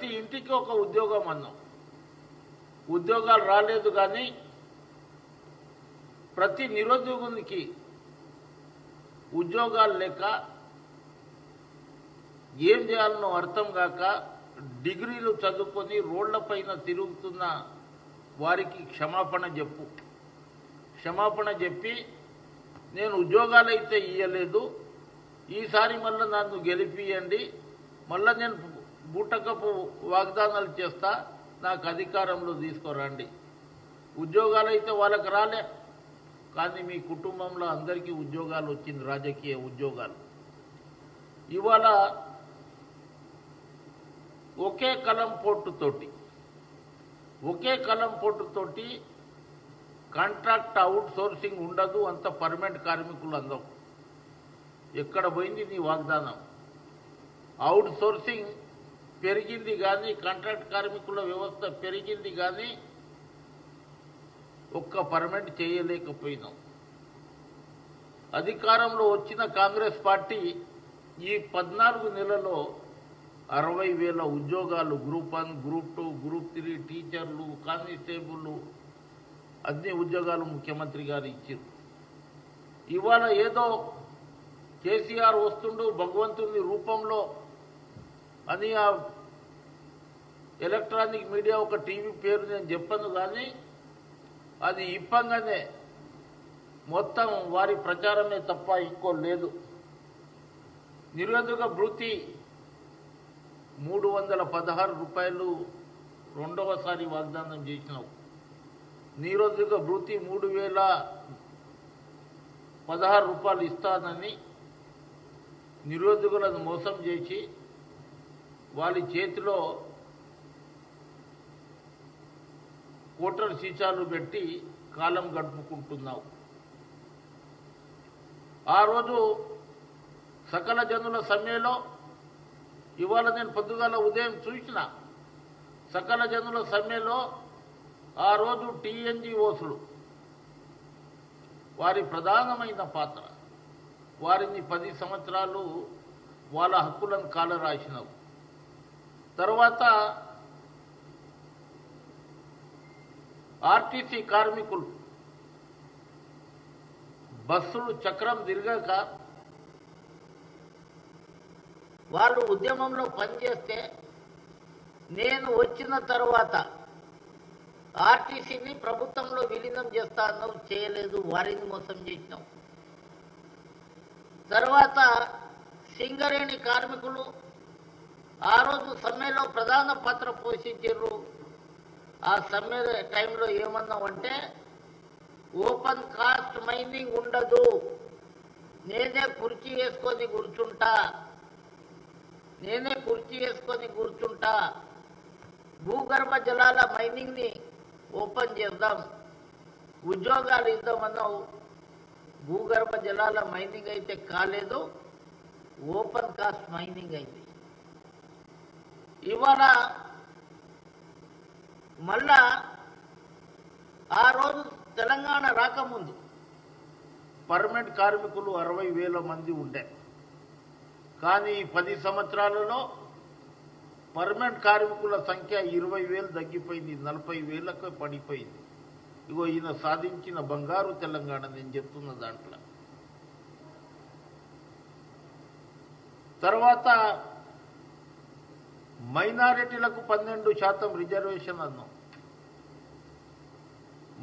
ప్రతి ఇంటికి ఒక ఉద్యోగం అన్నాం. ఉద్యోగాలు రాలేదు కానీ ప్రతి నిరుద్యోగునికి ఉద్యోగాలు లేక ఏం చేయాలనో అర్థం కాక డిగ్రీలు చదువుకొని రోడ్లపైన తిరుగుతున్న వారికి క్షమాపణ చెప్పు. క్షమాపణ చెప్పి నేను ఉద్యోగాలు అయితే ఇయ్యలేదు. ఈసారి మళ్ళీ నన్ను గెలిపియండి. మళ్ళీ నేను బూటకపు వాగ్దానాలు చేస్తా నాకు అధికారంలో తీసుకురండి. ఉద్యోగాలు అయితే వాళ్ళకి రాలే. కానీ మీ కుటుంబంలో అందరికీ ఉద్యోగాలు వచ్చింది రాజకీయ ఉద్యోగాలు. ఇవాళ ఒకే కలం పోటుతోటి ఒకే కలం పోటుతోటి కాంట్రాక్ట్ అవుట్ సోర్సింగ్ ఉండదు అంత పర్మనెంట్ కార్మికులు అందం ఎక్కడ పోయింది నీ వాగ్దానం? అవుట్ సోర్సింగ్ పెరిగింది కానీ కాంట్రాక్ట్ కార్మికుల వ్యవస్థ పెరిగింది కానీ ఒక్క పర్మనెంట్ చేయలేకపోయినాం. అధికారంలో వచ్చిన కాంగ్రెస్ పార్టీ ఈ పద్నాలుగు నెలలో అరవై వేల ఉద్యోగాలు group one group two group three టీచర్లు కానిస్టేబుల్ అన్ని ఉద్యోగాలు ముఖ్యమంత్రి గారు ఇచ్చారు. ఇవాళ ఏదో కేసీఆర్ వస్తుండు భగవంతుని రూపంలో అని ఆ ఎలక్ట్రానిక్ మీడియా ఒక టీవీ పేరు నేను చెప్పను కానీ అది ఇప్పంగానే మొత్తం వారి ప్రచారమే తప్ప ఇంకో లేదు. నిరుద్యోగ భృతి మూడు వందల పదహారు రూపాయలు రెండవసారి వాగ్దానం చేసినావు. నిరుద్యోగ భృతి మూడు వేల పదహారు రూపాయలు ఇస్తానని నిరుద్యోగులను మోసం చేసి వాళ్ళ చేతిలో కోటర్ సీసాలు పెట్టి కాలం గడుపుకుంటున్నావు. ఆ రోజు సకల జనుల సమ్మెలో ఇవాళ నేను పొద్దుగాల ఉదయం చూసిన సకల జనుల సమ్మెలో ఆ రోజు టీఎన్జిఓసులు వారి ప్రధానమైన పాత్ర. వారిని పది సంవత్సరాలు వాళ్ళ హక్కులను కాలరాసినావు. తర్వాత ఆర్టీసీ కార్మికులు బస్సులు చక్రం తిరగక వాళ్ళు ఉద్యమంలో పనిచేస్తే నేను వచ్చిన తర్వాత ఆర్టీసీని ప్రభుత్వంలో విలీనం చేస్తాను చేయలేదు వారిని మోసం చేసినాం. తర్వాత సింగరేణి కార్మికులు ఆ రోజు సమ్మెలో ప్రధాన పాత్ర పోషించారు. ఆ సమ్మె టైంలో ఏమన్నామంటే ఓపెన్ కాస్ట్ మైనింగ్ ఉండదు. నేనే కుర్చీ వేసుకొని కూర్చుంటా. నేనే కుర్చీ వేసుకొని కూర్చుంటా. భూగర్భ జలాల మైనింగ్ని ఓపెన్ చేద్దాం. ఉద్యోగాలు ఇద్దామన్నావు. భూగర్భ జలాల మైనింగ్ అయితే కాలేదు. ఓపెన్ కాస్ట్ మైనింగ్ అయింది. ఇవాళ మళ్ళా ఆ రోజు తెలంగాణ రాకముందు పర్మనెంట్ కార్మికులు అరవై వేల మంది ఉండే. కానీ పది సంవత్సరాలలో పర్మనెంట్ కార్మికుల సంఖ్య ఇరవై వేలు తగ్గిపోయింది నలభై వేలకు పడిపోయింది. ఇగో ఈయన సాధించిన బంగారు తెలంగాణ నేను చెప్తున్న దాంట్లో. తర్వాత మైనారిటీలకు పన్నెండు శాతం రిజర్వేషన్ అన్నాం.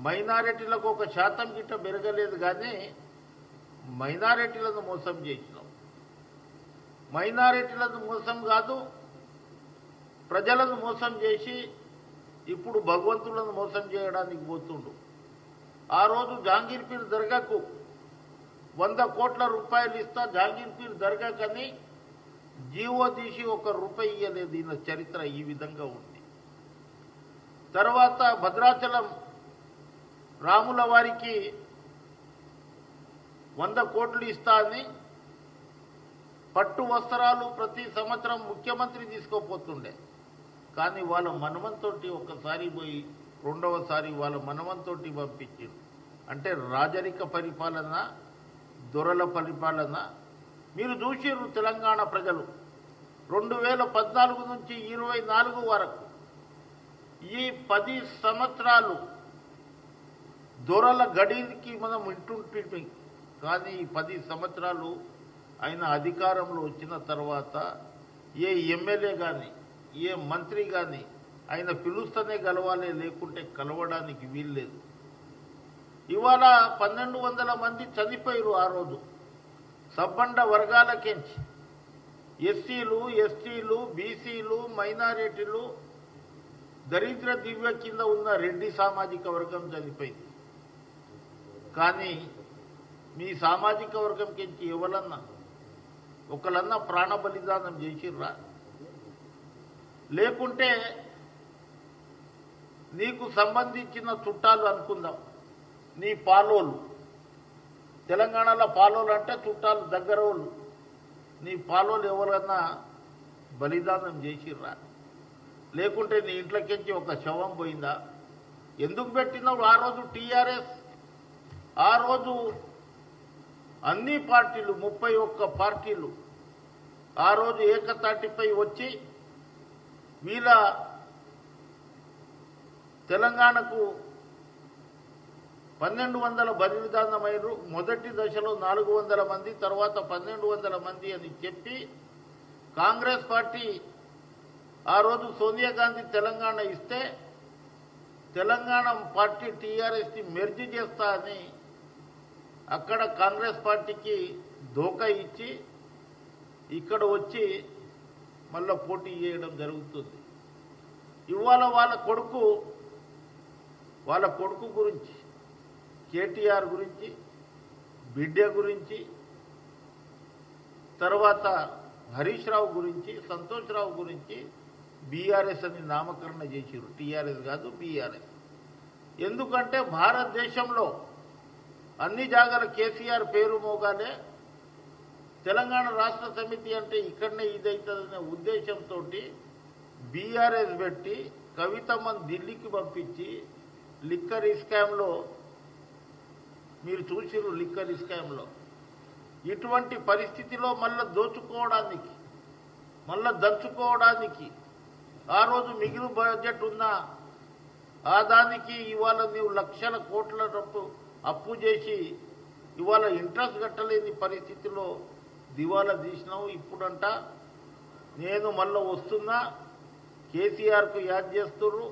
మైనారిటీలకు ఒక శాతం గిట్ట పెరగలేదు కానీ మైనారిటీలను మోసం చేసినాం. మైనారిటీలను మోసం కాదు ప్రజలను మోసం చేసి ఇప్పుడు భగవంతులను మోసం చేయడానికి పోతుండు. ఆ రోజు జహాంగీర్పీర్ దర్గాకు వంద కోట్ల రూపాయలు ఇస్తా జహాంగీర్పీర్ దర్గాకని జీవో తీసి ఒక రూపాయి ఇయ్యలేదు ఈయన చరిత్ర ఈ విధంగా ఉంది. తర్వాత భద్రాచలం రాముల వారికి వంద కోట్లు ఇస్తా అని పట్టు వస్త్రాలు ప్రతి సంవత్సరం ముఖ్యమంత్రి తీసుకోపోతుండే. కానీ వాళ్ళ మనమంతోటి ఒకసారి పోయి రెండవసారి వాళ్ళ మనమంతోటి పంపించారు అంటే రాజరిక పరిపాలన దొరల పరిపాలన మీరు చూసిర్రు తెలంగాణ ప్రజలు. రెండు వేల పద్నాలుగు నుంచి ఇరవై నాలుగు వరకు ఈ పది సంవత్సరాలు దొరల గడికి మనం వింటుంటే కానీ ఈ పది సంవత్సరాలు ఆయన అధికారంలో వచ్చిన తర్వాత ఏ ఎమ్మెల్యే కానీ ఏ మంత్రి కానీ ఆయన పిలుస్తూనే కలవాలి లేకుంటే కలవడానికి వీల్లేదు. ఇవాళ పన్నెండు వందల మంది చనిపోయారు ఆ రోజు. సబ్బండ వర్గాలకించి ఎస్సీలు ఎస్టీలు బీసీలు మైనారిటీలు దరిద్ర దివ్య కింద ఉన్న రెడ్డి సామాజిక వర్గం చనిపోయింది. కానీ మీ సామాజిక వర్గం కించి ఎవరన్నా ఒకళ్ళన్నా ప్రాణ బలిదానం చేసిర్రా? లేకుంటే నీకు సంబంధించిన చుట్టాలు అనుకుందాం నీ పాలోళ్ళు. తెలంగాణలో పాలోలు అంటే చుట్టాలు దగ్గర వాళ్ళు నీ పాలోలు ఎవరన్నా బలిదానం చేసిర్రా? లేకుంటే నీ ఇంట్లోకించి ఒక శవం పోయిందా? ఎందుకు పెట్టినావు ఆ రోజు టీఆర్ఎస్? ఆ రోజు అన్ని పార్టీలు ముప్పై ఒక్క పార్టీలు ఆ రోజు ఏకతాటిపై వచ్చి వీళ్ళ తెలంగాణకు పన్నెండు వందల బలిదానమైనరు మొదటి దశలో నాలుగు వందల మంది తర్వాత పన్నెండు వందల మంది అని చెప్పి కాంగ్రెస్ పార్టీ ఆ రోజు సోనియా గాంధీ తెలంగాణ ఇస్తే తెలంగాణ పార్టీ టీఆర్ఎస్ని మెర్జి చేస్తా అని అక్కడ కాంగ్రెస్ పార్టీకి దోకా ఇచ్చి ఇక్కడ వచ్చి మళ్ళా పోటీ చేయడం జరుగుతుంది. ఇవాళ వాళ్ళ కొడుకు వాళ్ళ కొడుకు గురించి కేటీఆర్ గురించి బిడ్డ గురించి తర్వాత హరీష్ రావు గురించి సంతోష్ రావు గురించి బీఆర్ఎస్ అని నామకరణ చేసిరు టీఆర్ఎస్ కాదు బీఆర్ఎస్. ఎందుకంటే భారతదేశంలో అన్ని జాగాల కేసీఆర్ పేరు మోగానే తెలంగాణ రాష్ట్ర సమితి అంటే ఇక్కడనే ఇదవుతుందనే ఉద్దేశంతో బీఆర్ఎస్ పెట్టి కవితమ్మని ఢిల్లీకి పంపించి లిక్కర్ స్కామ్లో మీరు చూసిరు లిక్కర్ స్కామ్లో. ఇటువంటి పరిస్థితిలో మళ్ళా దోచుకోవడానికి మళ్ళా దంచుకోవడానికి ఆ రోజు మిగిలి బడ్జెట్ ఉన్నా ఆ దానికి ఇవాళ నీవు లక్షల కోట్ల డబ్బు అప్పు చేసి ఇవాళ ఇంట్రెస్ట్ కట్టలేని పరిస్థితిలో దివాలా తీసినావు ఇప్పుడంట. నేను మళ్ళా వస్తున్నా కేసీఆర్కు యాద్ చేస్తుర్రు.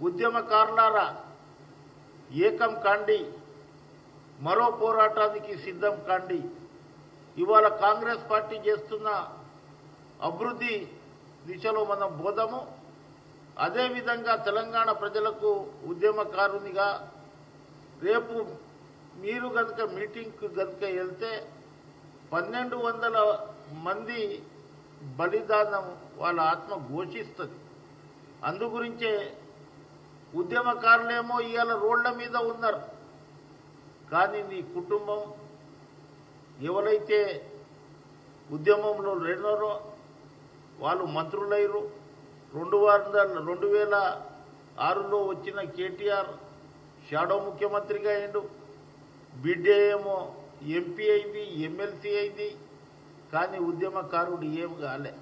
ఉద్యమకారులారా ఏకం కాండి. మరో పోరాటానికి సిద్ధం కాండి. ఇవాళ కాంగ్రెస్ పార్టీ చేస్తున్న అభివృద్ధి దిశలో మనం బోధము అదేవిధంగా తెలంగాణ ప్రజలకు ఉద్యమకారునిగా రేపు మీరు కనుక మీటింగ్కి కనుక వెళ్తే పన్నెండు వందల మంది బలిదానం వాళ్ళ ఆత్మ ఘోషిస్తుంది. అందు గురించే ఉద్యమకారులేమో ఇవాళ రోడ్ల మీద ఉన్నారు. కానీ నీ కుటుంబం ఎవరైతే ఉద్యమంలో రెండోరో వాళ్ళు మంత్రులయ్యారు రెండు వందల రెండు వేల ఆరులో వచ్చిన కేటీఆర్ షాడో ముఖ్యమంత్రిగా అయిండు. బిడ్డే ఏమో ఎంపీ అయింది ఎమ్మెల్సీ అయింది కానీ ఉద్యమకారుడు ఏం కాలే.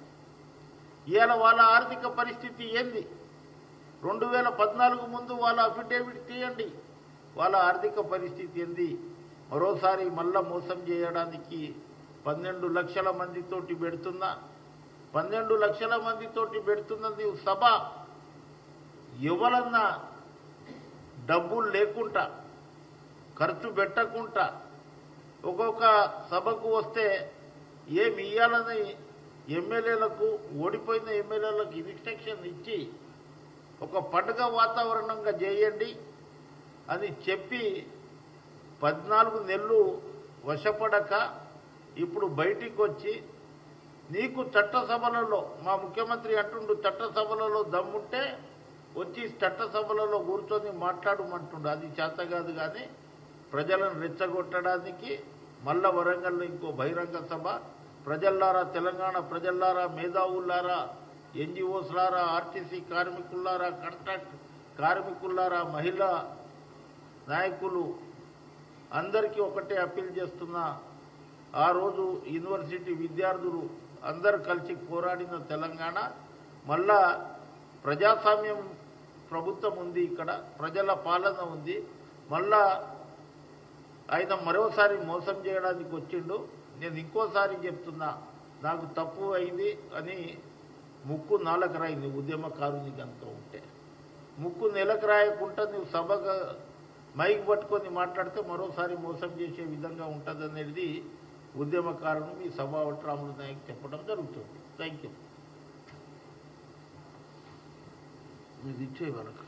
ఇవాళ వాళ్ళ ఆర్థిక పరిస్థితి ఏంది? రెండు వేల పద్నాలుగు ముందు వాళ్ళ అఫిడేవిట్ తీయండి. వాళ్ళ ఆర్థిక పరిస్థితి ఏంది? మరోసారి మళ్ళా మోసం చేయడానికి పన్నెండు లక్షల మందితోటి పెడుతున్నా పన్నెండు లక్షల మందితోటి పెడుతున్నది సభ. ఎవరన్నా డబ్బులు లేకుండా ఖర్చు పెట్టకుండా ఒక్కొక్క సభకు వస్తే ఏమి ఇవ్వాలని ఎమ్మెల్యేలకు ఓడిపోయిన ఎమ్మెల్యేలకు ఇన్స్ట్రక్షన్ ఇచ్చి ఒక పండుగ వాతావరణంగా చేయండి. అని చెప్పి పద్నాలుగు నెలలు వశపడక ఇప్పుడు బయటికి వచ్చి నీకు చట్టసభలలో మా ముఖ్యమంత్రి అంటుండు చట్టసభలలో దమ్ముంటే వచ్చి చట్టసభలలో కూర్చొని మాట్లాడమంటుండు. అది చేత కాదు కానీ ప్రజలను రెచ్చగొట్టడానికి మల్ల వరంగల్లో ఇంకో బహిరంగ సభ ప్రజల్లారా తెలంగాణ ప్రజల్లారా మేధావుల్లారా ఎన్జిఓస్లారా ఆర్టీసీ కార్మికుల్లారా కాంట్రాక్ట్ కార్మికుల్లారా మహిళా నాయకులు అందరికీ ఒకటే అప్పీల్ చేస్తున్నా ఆ రోజు యూనివర్సిటీ విద్యార్థులు అందరు కలిసి పోరాడిన తెలంగాణ మళ్ళా ప్రజాస్వామ్యం ప్రభుత్వం ఉంది ఇక్కడ ప్రజల పాలన ఉంది మళ్ళా ఆయన మరోసారి మోసం చేయడానికి వచ్చిండు. నేను ఇంకోసారి చెప్తున్నా నాకు తప్పు అయింది అని ముక్కు నాలకరాయింది ఉద్యమకారుని అంత ఉంటే. ముక్కు నెలకరాయకుండా నువ్వు సభగా మైక్ పట్టుకొని మాట్లాడితే మరోసారి మోసం చేసే విధంగా ఉంటుంది అనేది ఉద్యమకారులు మీ సభా రాముడు నాయక్ చెప్పడం జరుగుతుంది. థ్యాంక్ యూ మీరు ఇచ్చే వాళ్ళకి